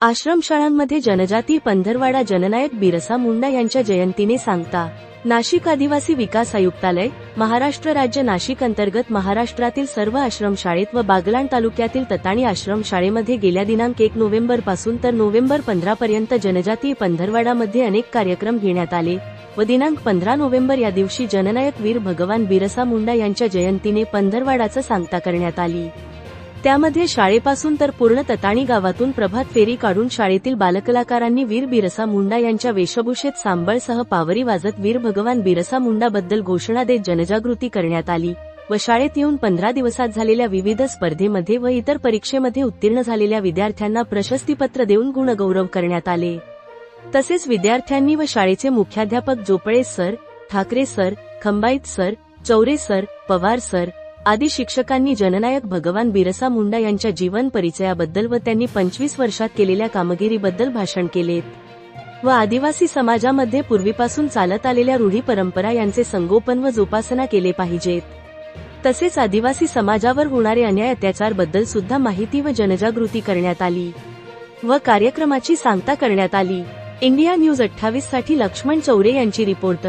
आश्रमशाळांमध्ये जनजाती पंधरवाडा जननायक बिरसा मुंडा यांच्या जयंतीने सांगता नाशिक आदिवासी विकास आयुक्तालय महाराष्ट्र राज्य नाशिक अंतर्गत महाराष्ट्रातील सर्व आश्रमशाळेत व बागलाण तालुक्यातील तताणी आश्रमशाळेमध्ये गेल्या दिनांक एक नोव्हेंबरपासून तर नोव्हेंबर पंधरा पर्यंत जनजातीय पंधरवाडामध्ये अनेक कार्यक्रम घेण्यात आले व दिनांक पंधरा नोव्हेंबर या दिवशी जननायक वीर भगवान बिरसा मुंडा यांच्या जयंतीने पंधरवाडाचं सांगता करण्यात आली. त्यामध्ये शाळेपासून तर पूर्ण तताणी गावातून प्रभात फेरी काढून शाळेतील बालकलाकारांनी वीर बिरसा मुंडा यांच्या वेशभूषेत सांबळसह पावरी वाजत वीर भगवान बिरसा मुंडाबद्दल घोषणा देत जनजागृती करण्यात आली व शाळेत येऊन पंधरा दिवसात झालेल्या विविध स्पर्धेमध्ये व इतर परीक्षेमध्ये उत्तीर्ण झालेल्या विद्यार्थ्यांना प्रशस्तीपत्र देऊन गुणगौरव करण्यात आले. तसेच विद्यार्थ्यांनी व शाळेचे मुख्याध्यापक Jopale sir Thakare sir Khambait sir Chaure sir Pawar sir आदी शिक्षकांनी जननायक भगवान बिरसा मुंडा यांच्या जीवन परिचयाबद्दल व त्यांनी पंचवीस वर्षात केलेल्या कामगिरीबद्दल भाषण केलेत. व आदिवासी समाजामध्ये पूर्वीपासून चालत आलेल्या रूढी परंपरा यांचे संगोपन व जोपासना केले पाहिजेत. तसेच आदिवासी समाजावर होणारे अन्याय अत्याचारबद्दल सुद्धा माहिती व जनजागृती करण्यात आली. व कार्यक्रमाची सांगता करण्यात आली. इंडिया न्यूज अठ्ठावीससाठी लक्ष्मण चौरे यांची रिपोर्ट.